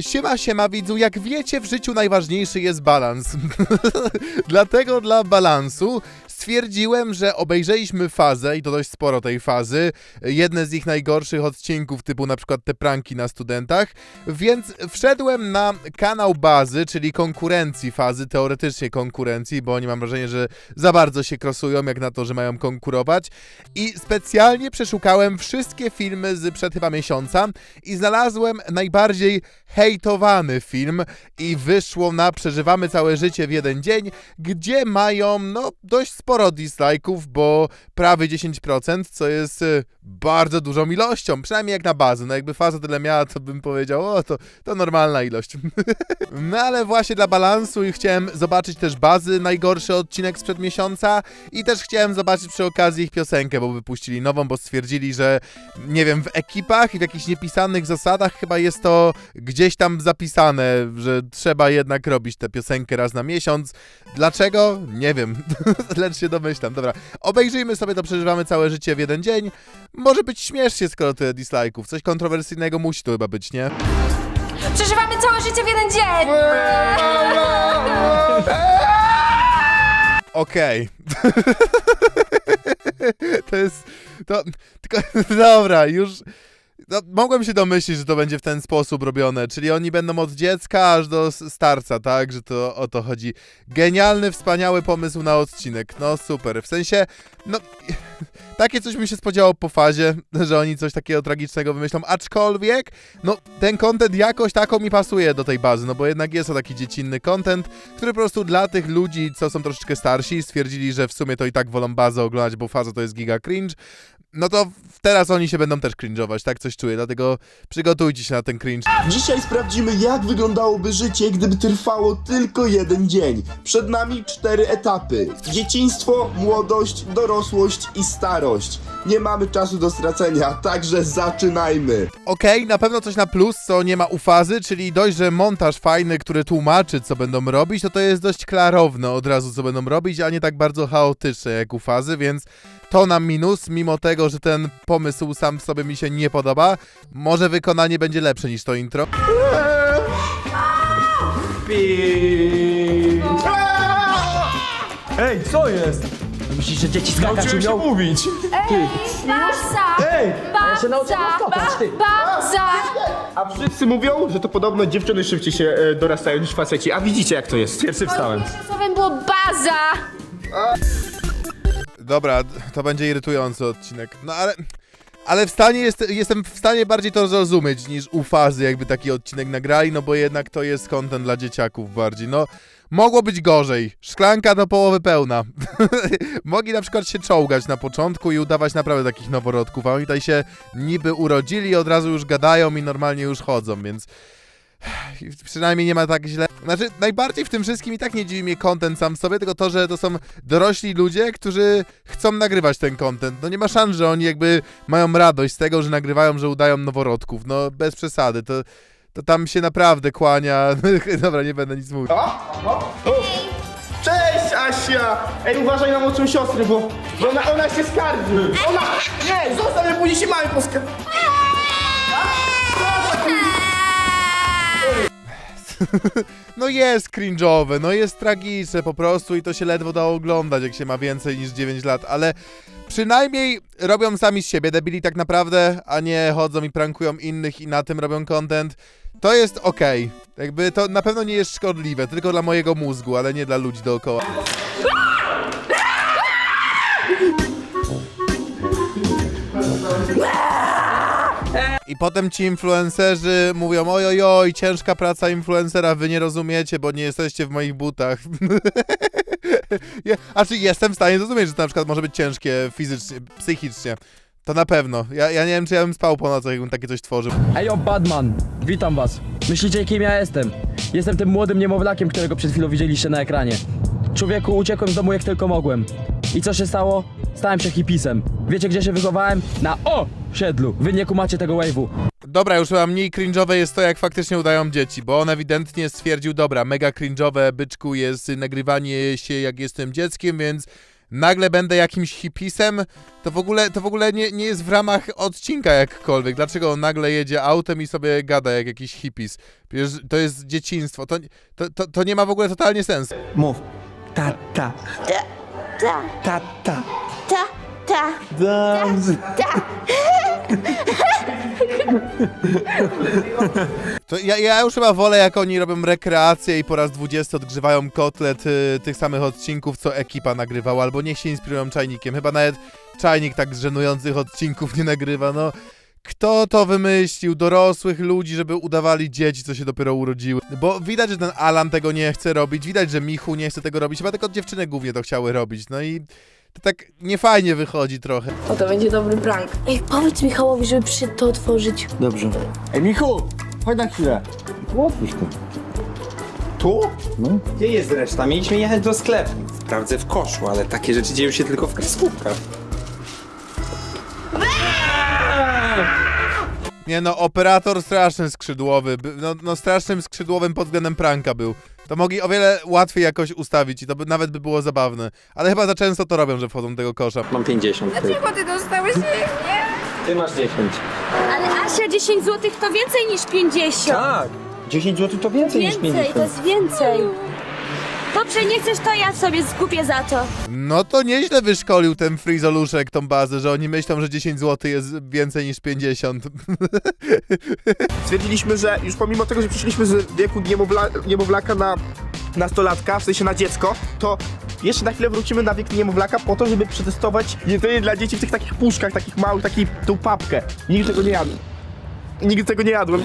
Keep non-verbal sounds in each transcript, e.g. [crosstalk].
Siema, siema widzu, jak wiecie w życiu najważniejszy jest balans. [laughs] Dlatego dla balansu stwierdziłem, że obejrzeliśmy fazę i to dość sporo tej fazy, jedne z ich najgorszych odcinków typu na przykład te pranki na studentach, więc wszedłem na kanał bazy, czyli konkurencji fazy, teoretycznie konkurencji, bo oni mam wrażenie, że za bardzo się krosują jak na to, że mają konkurować. I specjalnie przeszukałem wszystkie filmy z przed chyba miesiąca i znalazłem najbardziej hejtowany film i wyszło na Przeżywamy całe życie w jeden dzień, gdzie mają no dość sporo dislike'ów, bo prawie 10%, co jest y, bardzo dużą ilością, przynajmniej jak na bazę. No jakby faza tyle miała, to bym powiedział, o to, to normalna ilość. [laughs] no ale właśnie dla balansu i chciałem zobaczyć też bazy, najgorszy odcinek sprzed miesiąca i też chciałem zobaczyć przy okazji ich piosenkę, bo wypuścili nową, bo stwierdzili, że nie wiem, w ekipach i w jakichś niepisanych zasadach chyba jest to gdzieś tam zapisane, że trzeba jednak robić tę piosenkę raz na miesiąc. Dlaczego? Nie wiem, [laughs] lecz się domyślam. Dobra, obejrzyjmy sobie to, przeżywamy całe życie w jeden dzień. Może być śmiesznie, skoro tyle dislike'ów. Coś kontrowersyjnego musi to chyba być, nie? Przeżywamy całe życie w jeden dzień! [laughs] Okej. [laughs] to jest. To. Tylko. [laughs] Dobra, już. No, mogłem się domyślić, że to będzie w ten sposób robione, czyli oni będą od dziecka aż do starca, tak? Że to o to chodzi. Genialny, wspaniały pomysł na odcinek. No super. W sensie, no. [laughs] Takie coś mi się spodziewało po fazie, [laughs] że oni coś takiego tragicznego wymyślą, aczkolwiek, no, ten content jakoś taką mi pasuje do tej bazy, no bo jednak jest to taki dziecinny content, który po prostu dla tych ludzi, co są troszeczkę starsi, stwierdzili, że w sumie to i tak wolą bazę oglądać, bo faza to jest giga cringe, no to teraz oni się będą też cringe'ować, tak coś czuję, dlatego przygotujcie się na ten cringe. Dzisiaj sprawdzimy, jak wyglądałoby życie, gdyby trwało tylko jeden dzień. Przed nami cztery etapy: dzieciństwo, młodość, dorosłość i starość. Nie mamy czasu do stracenia, także zaczynajmy. Okej, na pewno coś na plus, co nie ma ufazy, czyli dość, że montaż fajny, który tłumaczy, co będą robić, to to jest dość klarowne od razu, co będą robić, a nie tak bardzo chaotyczne jak ufazy, więc to na minus, mimo tego, że ten pomysł sam w sobie mi się nie podoba. Może wykonanie będzie lepsze niż to intro. Ej, co jest? Myślisz, że dzieci skakać Nauczyłem się umią? mówić. Baza! Ej! Ja się nauczyłem skakać, ty. Baza! A wszyscy mówią, że to podobno dziewczyny szybciej się e, dorastają niż faceci, a widzicie jak to jest. Pierwszy wstałem. Pierwszym słowem było baza! Dobra, to będzie irytujący odcinek. No ale. Ale w stanie jest, jestem w stanie bardziej to zrozumieć niż u fazy, jakby taki odcinek nagrali, no bo jednak to jest content dla dzieciaków bardziej. No, mogło być gorzej. Szklanka do połowy pełna. [laughs] Mogli na przykład się czołgać na początku i udawać naprawdę takich noworodków, a oni tutaj się niby urodzili, od razu już gadają i normalnie już chodzą, więc. Przynajmniej nie ma tak źle. Znaczy, najbardziej w tym wszystkim i tak nie dziwi mnie content sam w sobie, tylko to, że to są dorośli ludzie, którzy chcą nagrywać ten content. No nie ma szans, że oni jakby mają radość z tego, że nagrywają, że udają noworodków. No bez przesady, to, to tam się naprawdę kłania. [laughs] Dobra, nie będę nic mówił. Cześć Asia! Ej, uważaj na młodszą siostrę, bo, bo ona, ona się skarży. Ona... Nie, zostaw mnie, później się mamy poska... [laughs] No jest cringe'owe, no jest tragiczne po prostu i to się ledwo da oglądać, jak się ma więcej niż 9 lat, ale przynajmniej robią sami z siebie debili tak naprawdę, a nie chodzą i prankują innych i na tym robią content. To jest okej. Jakby to na pewno nie jest szkodliwe, tylko dla mojego mózgu, ale nie dla ludzi dookoła. I potem ci influencerzy mówią, oj, oj, oj, ciężka praca influencera, wy nie rozumiecie, bo nie jesteście w moich butach. [laughs] Je- A czy jestem w stanie zrozumieć, że to na przykład może być ciężkie fizycznie, psychicznie. To na pewno. Ja, ja nie wiem, czy ja bym spał po nocach, jakbym takie coś tworzył. Ejo, Badman, witam was. Myślicie, kim ja jestem? Jestem tym młodym niemowlakiem, którego przed chwilą widzieliście na ekranie. Człowieku, uciekłem z domu jak tylko mogłem. I co się stało? Stałem się hipisem. Wiecie, gdzie się wychowałem? Na O! Siedlu. Wy nie kumacie tego wave'u. Dobra, już chyba mniej cringe'owe jest to, jak faktycznie udają dzieci, bo on ewidentnie stwierdził, dobra, mega cringe'owe, byczku, jest nagrywanie się jak jestem dzieckiem, więc nagle będę jakimś hipisem, to w ogóle, to w ogóle nie, nie jest w ramach odcinka jakkolwiek. Dlaczego on nagle jedzie autem i sobie gada jak jakiś hipis? Przecież to jest dzieciństwo, to, to, to, to nie ma w ogóle totalnie sensu. Mów. Tata. Ta, Tata. Ta, ta, Dobrze. ta. To ja, ja już chyba wolę, jak oni robią rekreację i po raz 20 odgrzewają kotlet y, tych samych odcinków, co ekipa nagrywała, albo niech się inspirują czajnikiem. Chyba nawet czajnik tak żenujących odcinków nie nagrywa, no. Kto to wymyślił? Dorosłych ludzi, żeby udawali dzieci, co się dopiero urodziły. Bo widać, że ten Alan tego nie chce robić, widać, że Michu nie chce tego robić, chyba tylko dziewczyny głównie to chciały robić, no i to tak niefajnie wychodzi trochę. O, to będzie dobry prank. Ej, powiedz Michałowi, żeby przyszedł to otworzyć. Dobrze. Ej, Michu! Chodź na chwilę. Otwórz to. Tu? No. Gdzie jest reszta? Mieliśmy jechać do sklepu. Sprawdzę w koszu, ale takie rzeczy dzieją się tylko w kreskówkach. Nie no, operator straszny skrzydłowy, by- no, no strasznym skrzydłowym pod względem pranka był. To mogli o wiele łatwiej jakoś ustawić i to by, nawet by było zabawne. Ale chyba za często to robią, że wchodzą do tego kosza. Mam 50. Ty, Bo ty dostałeś ich, nie? ty masz 10. Ale Asia, 10 zł to więcej niż 50. Tak! 10 zł to więcej, niż 50. to jest więcej. Dobrze, nie chcesz, to ja sobie skupię za to. No to nieźle wyszkolił ten frizoluszek tą bazę, że oni myślą, że 10 zł jest więcej niż 50. [laughs] Stwierdziliśmy, że już pomimo tego, że przyszliśmy z wieku niemowla, niemowlaka na nastolatka, w sensie na dziecko, to jeszcze na chwilę wrócimy na wiek niemowlaka po to, żeby przetestować jedzenie dla dzieci w tych takich puszkach, takich małych, takiej tą papkę. Nigdy tego nie jadłem. Nigdy tego nie jadłem.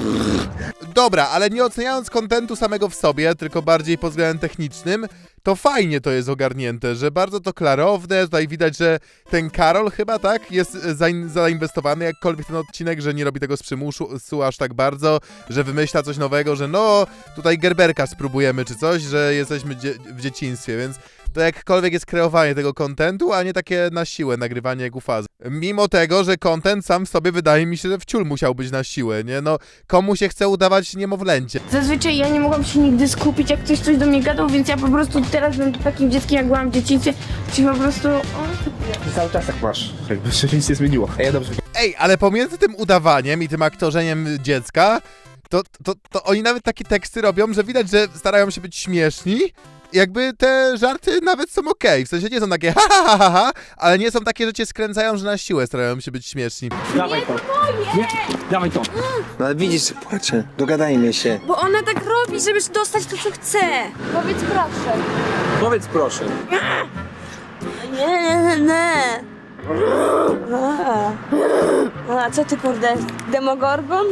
Dobra, ale nie oceniając kontentu samego w sobie, tylko bardziej pod względem technicznym, to fajnie to jest ogarnięte, że bardzo to klarowne, tutaj widać, że ten Karol chyba, tak, jest e, zain- zainwestowany jakkolwiek ten odcinek, że nie robi tego z przymusu su aż tak bardzo, że wymyśla coś nowego, że no, tutaj Gerberka spróbujemy czy coś, że jesteśmy dzie w dzieciństwie, więc to jakkolwiek jest kreowanie tego kontentu, a nie takie na siłę nagrywanie jak u fazy. Mimo tego, że kontent sam w sobie wydaje mi się, że wciul musiał być na siłę, nie? No, komu się chce udawać niemowlęcie? Zazwyczaj ja nie mogłam się nigdy skupić, jak ktoś coś do mnie gadał, więc ja po prostu teraz bym takim dzieckiem, jak byłam w dzieciństwie, czyli po prostu... O, Cały czas tak masz. Jakby się nic nie zmieniło. Ej, dobrze. Ej, ale pomiędzy tym udawaniem i tym aktorzeniem dziecka, to, to, to oni nawet takie teksty robią, że widać, że starają się być śmieszni. Jakby te żarty nawet są okej, w sensie nie są takie ha, ha, ha, ha, ha, ale nie są takie, że cię skręcają, że na siłę starają się być śmieszni. Dawaj to. Nie, dawaj to. No ale widzisz, że płacze. Dogadajmy się. Bo ona tak robi, żeby dostać to, co chce. Powiedz proszę. Powiedz proszę. Nie, nie. A co ty kurde, demogorgon?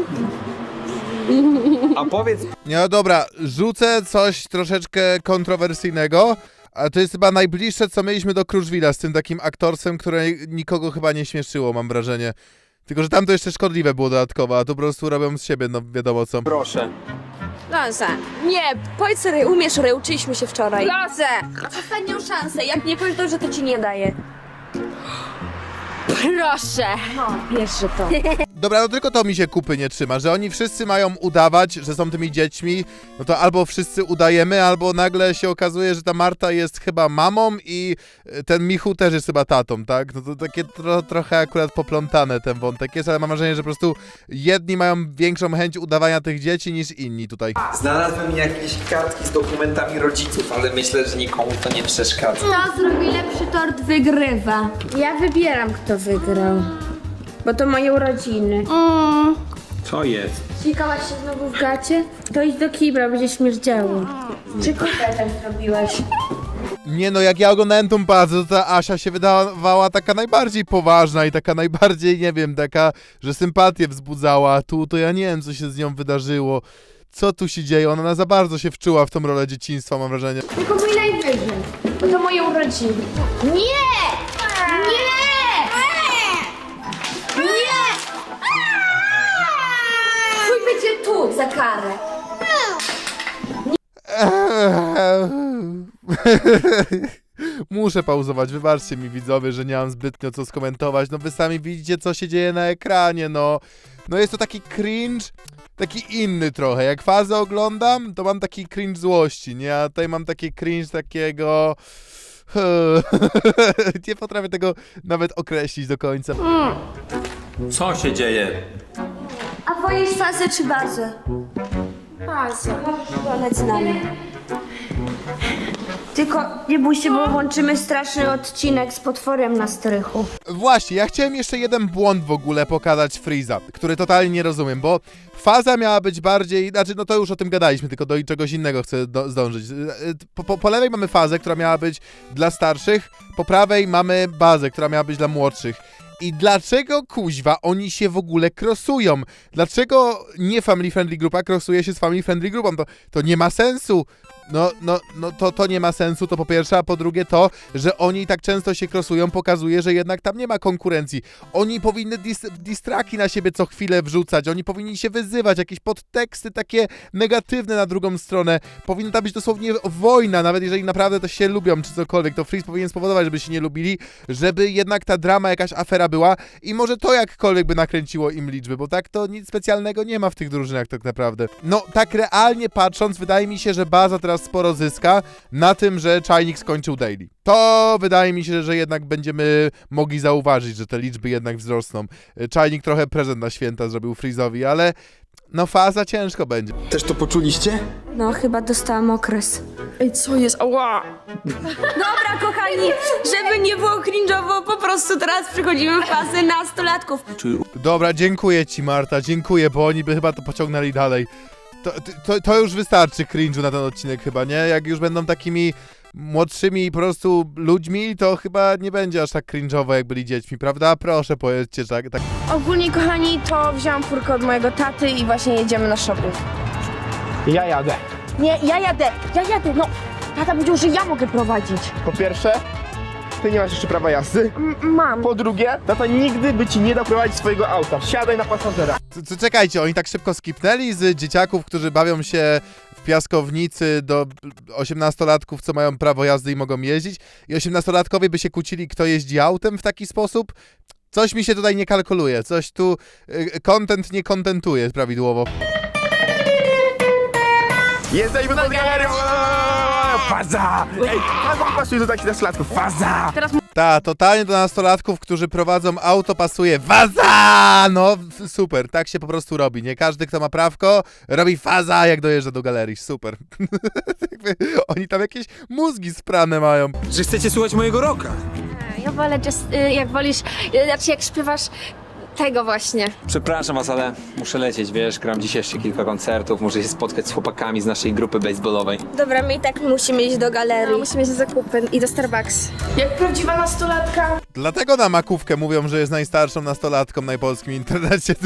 [laughs] A powiedz Nie, no dobra, rzucę coś troszeczkę kontrowersyjnego, a to jest chyba najbliższe, co mieliśmy do Kruszwila z tym takim aktorstwem, które nikogo chyba nie śmieszyło, mam wrażenie. Tylko, że tam to jeszcze szkodliwe było dodatkowo, a tu po prostu robią z siebie, no wiadomo co. proszę. Proszę. Nie, powiedz sobie, umiesz ry, uczyliśmy się wczoraj. Masz ostatnią szansę, jak nie powiesz, to, że to ci nie daje. Proszę. No, bierze to. Dobra, no tylko to mi się kupy nie trzyma, że oni wszyscy mają udawać, że są tymi dziećmi, no to albo wszyscy udajemy, albo nagle się okazuje, że ta Marta jest chyba mamą i e, ten Michu też jest chyba tatą, tak? No to takie tro, trochę akurat poplątane ten wątek jest, ale mam wrażenie, że po prostu jedni mają większą chęć udawania tych dzieci niż inni tutaj. Znalazłem jakieś kartki z dokumentami rodziców, ale myślę, że nikomu to nie przeszkadza. Kto zrobi lepszy tort, wygrywa. Ja wybieram, kto wygrał. Bo to moje urodziny. Co jest? Sikałaś się znowu w gacie? To idź do kibra, będzie śmierdziało. Czy kupę tak zrobiłeś? Nie no, jak ja oglądałem tą bazę, to ta Asia się wydawała taka najbardziej poważna i taka najbardziej, nie wiem, taka, że sympatię wzbudzała. A Tu to ja nie wiem, co się z nią wydarzyło. Co tu się dzieje? Ona za bardzo się wczuła w tą rolę dzieciństwa, mam wrażenie. Tylko mój najwyżej. Bo to moje urodziny. Nie! Nie! Tu, za karę. [laughs] Muszę pauzować, wybaczcie mi widzowie, że nie mam zbytnio co skomentować. No wy sami widzicie, co się dzieje na ekranie, no. No jest to taki cringe, taki inny trochę. Jak fazę oglądam, to mam taki cringe złości, nie? A tutaj mam taki cringe takiego... [laughs] Nie potrafię tego nawet określić do końca. Co się dzieje? A wolisz fazę czy bazę? Fazę. Polec z nami. Tylko nie bój się, bo włączymy straszny odcinek z potworem na strychu. Właśnie, ja chciałem jeszcze jeden błąd w ogóle pokazać Freeza, który totalnie nie rozumiem, bo faza miała być bardziej, znaczy no to już o tym gadaliśmy, tylko do czegoś innego chcę do, zdążyć. Po, po, po lewej mamy fazę, która miała być dla starszych, po prawej mamy bazę, która miała być dla młodszych. I dlaczego kuźwa oni się w ogóle krosują? Dlaczego nie family friendly grupa krosuje się z family friendly grupą? To, to nie ma sensu. No, no, no to, to nie ma sensu, to po pierwsze, a po drugie to, że oni tak często się krosują, pokazuje, że jednak tam nie ma konkurencji. Oni powinny dis distraki na siebie co chwilę wrzucać, oni powinni się wyzywać, jakieś podteksty takie negatywne na drugą stronę. Powinna być dosłownie wojna, nawet jeżeli naprawdę to się lubią czy cokolwiek, to Freeze powinien spowodować, żeby się nie lubili, żeby jednak ta drama, jakaś afera była i może to jakkolwiek by nakręciło im liczby, bo tak to nic specjalnego nie ma w tych drużynach tak naprawdę. No, tak realnie patrząc, wydaje mi się, że baza teraz sporo zyska na tym, że Czajnik skończył daily. To wydaje mi się, że jednak będziemy mogli zauważyć, że te liczby jednak wzrosną. Czajnik trochę prezent na święta zrobił Freeze'owi, ale no faza ciężko będzie. Też to poczuliście? No, chyba dostałam okres. Ej, co jest? Ała! Dobra, kochani, żeby nie było cringe'owo, po prostu teraz przechodzimy w fazę nastolatków. Dobra, dziękuję ci Marta, dziękuję, bo oni by chyba to pociągnęli dalej. To, to, to już wystarczy cringe'u na ten odcinek chyba, nie? Jak już będą takimi młodszymi po prostu ludźmi, to chyba nie będzie aż tak cringe'owo, jak byli dziećmi, prawda? Proszę powiedzcie tak. tak. Ogólnie, kochani, to wziąłam furkę od mojego taty i właśnie jedziemy na shopping. Ja jadę. Nie, ja jadę, ja jadę, no. Tata powiedział, że ja mogę prowadzić. Po pierwsze, ty nie masz jeszcze prawa jazdy. M- mam. Po drugie, tata nigdy by ci nie dał prowadzić swojego auta. Siadaj na pasażera. C- c- czekajcie, oni tak szybko skipnęli z dzieciaków, którzy bawią się w piaskownicy do 18-latków, co mają prawo jazdy i mogą jeździć i 18-latkowie by się kłócili, kto jeździ autem w taki sposób? Coś mi się tutaj nie kalkuluje, coś tu y, content nie kontentuje prawidłowo. Jesteśmy pod galerią! Faza! Ej, faza pasuje do takich nastolatków. Faza! Ta, totalnie do nastolatków, którzy prowadzą auto pasuje faza! No, f- super, tak się po prostu robi, nie? Każdy, kto ma prawko, robi faza, jak dojeżdża do galerii, super. [laughs] Jakby Oni tam jakieś mózgi sprane mają. Że chcecie słuchać mojego roka. Ja wolę, just, y, jak wolisz, y, znaczy jak śpiewasz tego właśnie. Przepraszam was, ale muszę lecieć, wiesz, gram dziś jeszcze kilka koncertów, muszę się spotkać z chłopakami z naszej grupy baseballowej. Dobra, my i tak musimy iść do No, galerii. musimy iść na zakupy i do Starbucks. Jak prawdziwa nastolatka. Dlatego na makówkę mówią, że jest najstarszą nastolatką na polskim internecie. [laughs]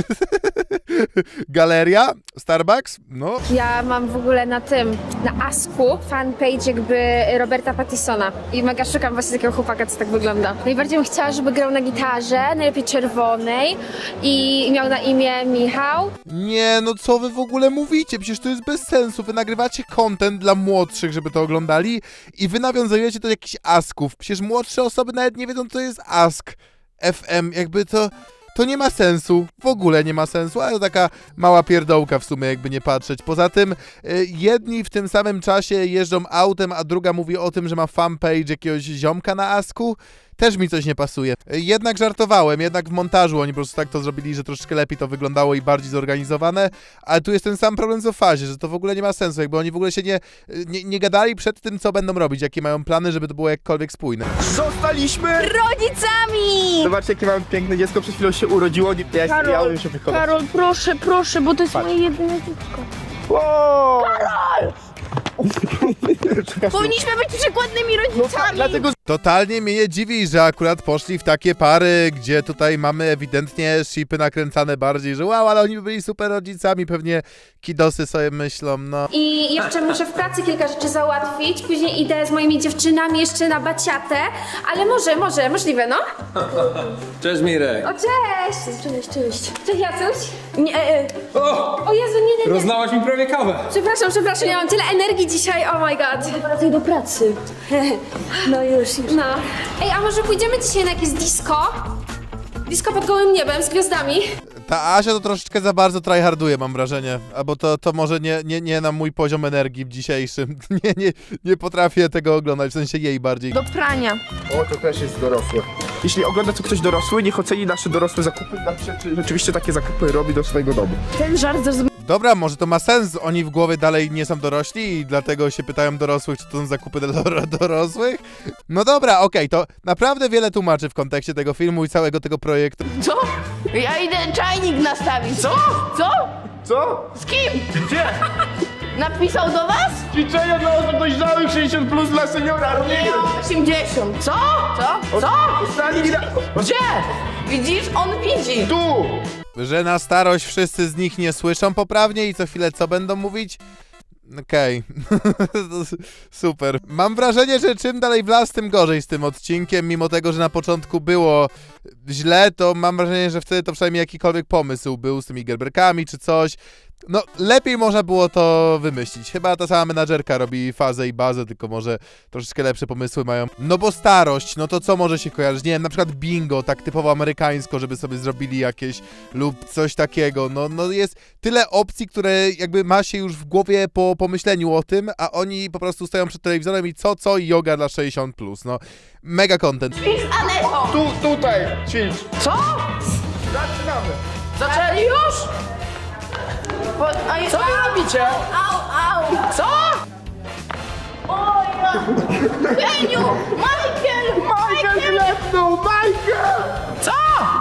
Galeria? Starbucks? No. Ja mam w ogóle na tym, na Asku fanpage jakby Roberta Pattisona i mega szukam właśnie takiego chłopaka, co tak wygląda. Najbardziej bym chciała, żeby grał na gitarze, najlepiej czerwonej i miał na imię Michał. Nie, no co wy w ogóle mówicie? Przecież to jest bez sensu. Wy nagrywacie content dla młodszych, żeby to oglądali i wy nawiązujecie do jakichś asków. Przecież młodsze osoby nawet nie wiedzą, co jest ask. FM, jakby to... To nie ma sensu, w ogóle nie ma sensu, ale to taka mała pierdołka w sumie, jakby nie patrzeć. Poza tym, y, jedni w tym samym czasie jeżdżą autem, a druga mówi o tym, że ma fanpage jakiegoś ziomka na Asku. Też mi coś nie pasuje. Jednak żartowałem, jednak w montażu oni po prostu tak to zrobili, że troszeczkę lepiej to wyglądało i bardziej zorganizowane, ale tu jest ten sam problem co w fazie, że to w ogóle nie ma sensu, jakby oni w ogóle się nie, nie, nie gadali przed tym, co będą robić, jakie mają plany, żeby to było jakkolwiek spójne. Zostaliśmy! Rodzicami! Zobaczcie, jakie mamy piękne dziecko, przed chwilą się urodziło. Ja, ja Karol, bym się wychował. Karol, proszę, proszę, bo to jest Patrz. moje jedyne dziecko. Wow! [laughs] Powinniśmy być przykładnymi No, rodzicami. dlatego Totalnie mnie nie dziwi, że akurat poszli w takie pary, gdzie tutaj mamy ewidentnie shipy nakręcane bardziej, że wow, ale oni by byli super rodzicami, pewnie kidosy sobie myślą, no. I jeszcze muszę w pracy kilka rzeczy załatwić, później idę z moimi dziewczynami jeszcze na baciatę, ale może, może, możliwe, no. Cześć Mirek. O, cześć! Cześć, cześć. Cześć, Jacuś. Nie, e, e, O! Nie, nie. Rozlałaś mi prawie kawę. Przepraszam, przepraszam, ja mam tyle energii dzisiaj, oh my god. wracaj do pracy. [laughs] No już, już. No. Ej, a może pójdziemy dzisiaj na jakieś disco? Disco pod gołym niebem z gwiazdami? Ta Asia to troszeczkę za bardzo tryharduje, mam wrażenie. Albo to, to może nie, nie, nie na mój poziom energii w dzisiejszym. [laughs] Nie, nie, nie potrafię tego oglądać, w sensie jej bardziej. Do prania. O, to też jest dorosłe. Jeśli ogląda to ktoś dorosły, niech oceni nasze dorosłe zakupy, nasze, czy rzeczywiście takie zakupy robi do swojego domu. Ten żart zrozumiał. Dobra, może to ma sens. Oni w głowie dalej nie są dorośli i dlatego się pytają dorosłych, czy to są zakupy dla dor- dorosłych. No dobra, okej, to naprawdę wiele tłumaczy w kontekście tego filmu i całego tego projektu. Co? Ja idę czajnik nastawić. Co? Co? Co? Z kim? Gdzie? Napisał do was? Ćwiczenia dla osób dojrzałych 60 plus dla seniora, Nie, 80. Co? Co? Co? Na... Gdzie? Widzisz? On widzi. Tu! Że na starość wszyscy z nich nie słyszą poprawnie i co chwilę co będą mówić? Okej. [laughs] Super. Mam wrażenie, że czym dalej w las, tym gorzej z tym odcinkiem. Mimo tego, że na początku było źle, to mam wrażenie, że wtedy to przynajmniej jakikolwiek pomysł był z tymi gerberkami czy coś. No, lepiej można było to wymyślić. Chyba ta sama menadżerka robi fazę i bazę, tylko może troszeczkę lepsze pomysły mają. No bo starość, no to co może się kojarzyć? Nie wiem, na przykład bingo, tak typowo amerykańsko, żeby sobie zrobili jakieś lub coś takiego. No, no jest tyle opcji, które jakby ma się już w głowie po pomyśleniu o tym, a oni po prostu stoją przed telewizorem i co, co i yoga dla 60+. Plus. No, mega content. Tu, tutaj! Ćwicz! Co? Zaczynamy! Zaczęli już? Bo, Co wy robicie? Au, au. Co? Oj, Heniu! Michael! Michael klepnął! Michael! Co?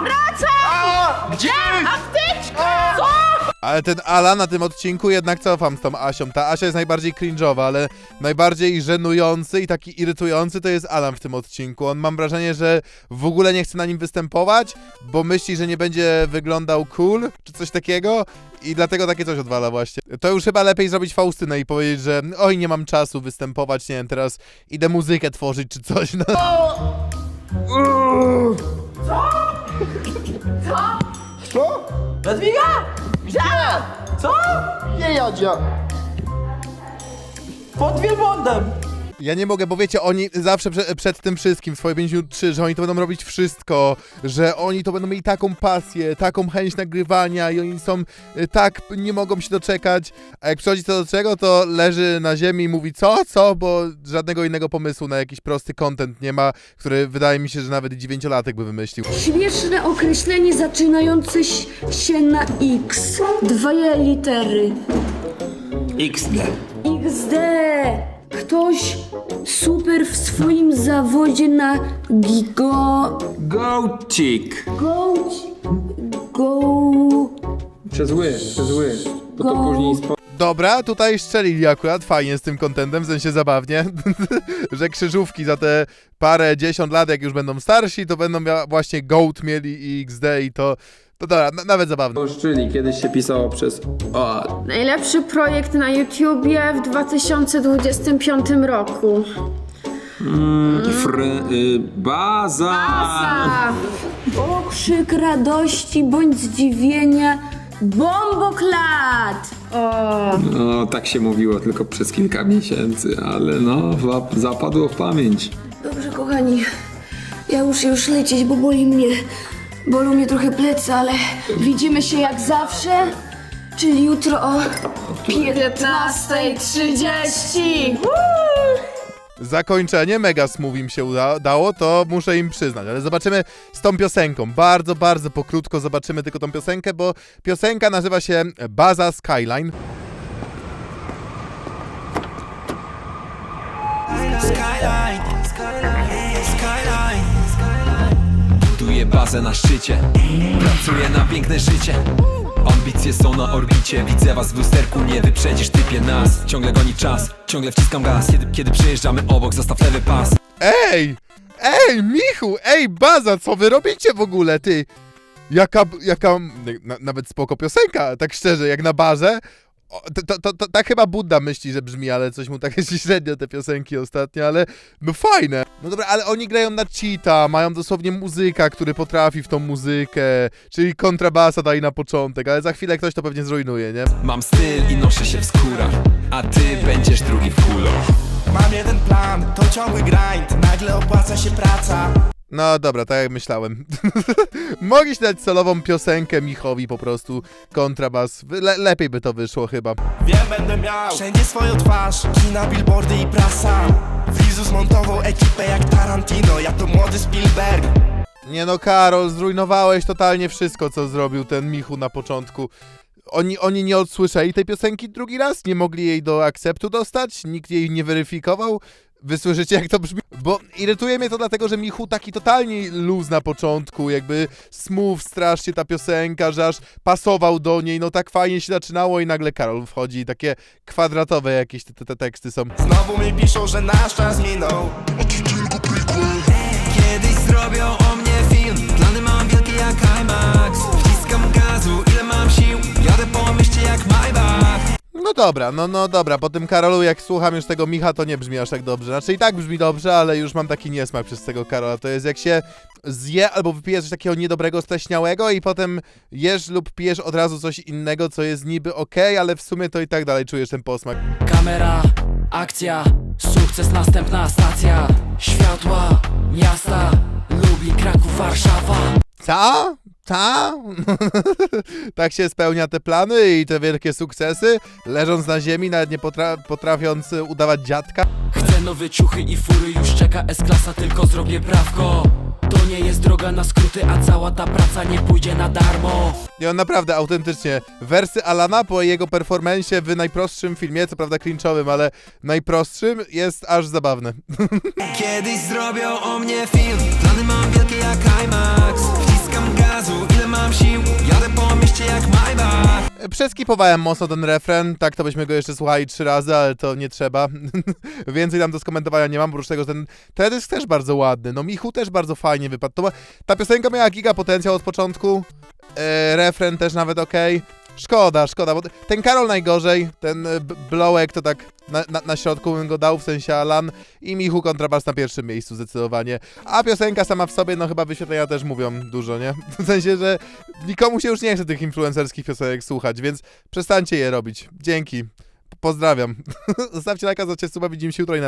Wracaj! A! Gdzie? Apteczka! Co? Ale ten Ala na tym odcinku jednak cofam z tą Asią. Ta Asia jest najbardziej cringe'owa, ale najbardziej żenujący i taki irytujący to jest Alan w tym odcinku. On mam wrażenie, że w ogóle nie chce na nim występować, bo myśli, że nie będzie wyglądał cool, czy coś takiego. I dlatego takie coś odwala właśnie. To już chyba lepiej zrobić Faustynę i powiedzieć, że oj, nie mam czasu występować, nie wiem, teraz idę muzykę tworzyć czy coś. No. Co? Jadwiga! Gdzie? Co? Nie Jadzia! Pod wielbłądem! Ja nie mogę, bo wiecie, oni zawsze prze, przed tym wszystkim, w swoje 5 minut 3, że oni to będą robić wszystko, że oni to będą mieli taką pasję, taką chęć nagrywania i oni są y, tak, nie mogą się doczekać, a jak przychodzi to do czego, to leży na ziemi i mówi co, co, bo żadnego innego pomysłu na jakiś prosty content nie ma, który wydaje mi się, że nawet dziewięciolatek by wymyślił. Śmieszne określenie zaczynające się na X. Dwie litery. XD. XD. Ktoś super w swoim zawodzie na gigo... Gołcik. Go... Go... Przez ły, przez ły. Bo to Go. później spo... Dobra, tutaj strzelili akurat fajnie z tym kontentem, w sensie zabawnie, [laughs] że krzyżówki za te parę, dziesiąt lat, jak już będą starsi, to będą mia- właśnie GOAT mieli i XD i to, to dobra, na- nawet zabawne. Oszczyli, kiedyś się pisało przez... O, Najlepszy projekt na YouTubie w 2025 roku. fr... Y, baza. A, Okrzyk radości bądź zdziwienia. Bomboklat! o, No, tak się mówiło tylko przez kilka miesięcy, ale no, zapadło w pamięć. Dobrze, kochani. Ja muszę już lecieć, bo boli mnie. Bolą mnie trochę plecy, ale widzimy się jak zawsze, czyli jutro o 15.30. Zakończenie mega smooth im się uda- udało, to muszę im przyznać, ale zobaczymy z tą piosenką. Bardzo, bardzo pokrótko zobaczymy tylko tą piosenkę, bo piosenka nazywa się Baza Skyline. Skyline, skyline, skyline. Buduję bazę na szczycie Pracuję na piękne życie Ambicje są na orbicie Widzę was w lusterku, nie wyprzedzisz typie nas Ciągle goni czas, ciągle wciskam gaz Kiedy, kiedy przejeżdżamy obok, zostaw lewy pas Ej! Ej, Michu! Ej, Baza, co wy robicie w ogóle, ty? Jaka, jaka, na, nawet spoko piosenka, tak szczerze, jak na bazę. O, to, to, to, tak chyba Budda myśli, że brzmi, ale coś mu tak [laughs] średnio te piosenki ostatnio, ale no fajne. No dobra, ale oni grają na cheata, mają dosłownie muzyka, który potrafi w tą muzykę, czyli kontrabasa daj na początek, ale za chwilę ktoś to pewnie zrujnuje, nie? Mam styl i noszę się w skórach A ty będziesz drugi w kulach Mam jeden plan, to ciągły grind Nagle opłaca się praca No dobra, tak jak myślałem. [laughs] Mogliś dać solową piosenkę Michowi po prostu, kontrabas. Le lepiej by to wyszło chyba. Wiem, będę miał Wszędzie swoją twarz Kina, billboardy i prasa zmontował ekipę jak Tarantino Ja to młody Spielberg Nie no, Karol, zrujnowałeś totalnie wszystko, co zrobił ten Michu na początku. Oni, oni nie odsłyszeli tej piosenki drugi raz, nie mogli jej do akceptu dostać, nikt jej nie weryfikował. Wy słyszycie, jak to brzmi? Bo irytuje mnie to dlatego, że Michu taki totalnie luz na początku, jakby smooth strasznie ta piosenka, że aż pasował do niej, no tak fajnie się zaczynało i nagle Karol wchodzi i takie kwadratowe jakieś te, te, te teksty są. Znowu mi piszą, że nasz czas minął. Kiedyś zrobią o mnie film. Plany mam wielkie jak IMAX. Wciskam gazu, ile mam sił. Jadę po mieście jak Maybach No dobra, no no dobra, po tym Karolu jak słucham już tego Micha, to nie brzmi aż tak dobrze. Znaczy i tak brzmi dobrze, ale już mam taki niesmak przez tego Karola. To jest jak się zje albo wypije coś takiego niedobrego, steśniałego i potem jesz lub pijesz od razu coś innego, co jest niby okej, ale w sumie to i tak dalej czujesz ten posmak. Kamera, akcja, sukces, następna stacja. Światła, miasta, Lublin, Kraków, Warszawa. Ta? Ta? [laughs] tak się spełnia te plany i te wielkie sukcesy, leżąc na ziemi, nawet nie potra potrafiąc udawać dziadka. Chcę nowe ciuchy i fury, już czeka S-klasa, tylko zrobię prawko. To nie jest droga na skróty, a cała ta praca nie pójdzie na darmo. I on naprawdę autentycznie. Wersy Alana po jego performensie w najprostszym filmie, co prawda cringe'owym, ale najprostszym, jest aż zabawne. [laughs] Kiedyś zrobią o mnie film Plany mam wielkie jak IMAX mam sił Jadę po mieście jak Przeskipowałem mocno ten refren, tak to byśmy go jeszcze słuchali trzy razy, ale to nie trzeba. [laughs] Więcej tam do skomentowania nie mam, oprócz tego, że ten teledysk też bardzo ładny. No Michu też bardzo fajnie wypadł. To, ta piosenka miała giga potencjał od początku, e, refren też nawet okej. Szkoda, szkoda, bo ten Karol najgorzej, ten e, Blowek to tak na, na, na środku bym go dał, w sensie Alan i Michu kontrabas na pierwszym miejscu zdecydowanie. A piosenka sama w sobie, no chyba wyświetlenia też mówią dużo, nie? [laughs] W sensie, że nikomu się już nie chce tych influencerskich piosenek słuchać, więc przestańcie je robić. Dzięki. Pozdrawiam. [laughs] Zostawcie lajka, zostawcie suba, widzimy się jutro i na.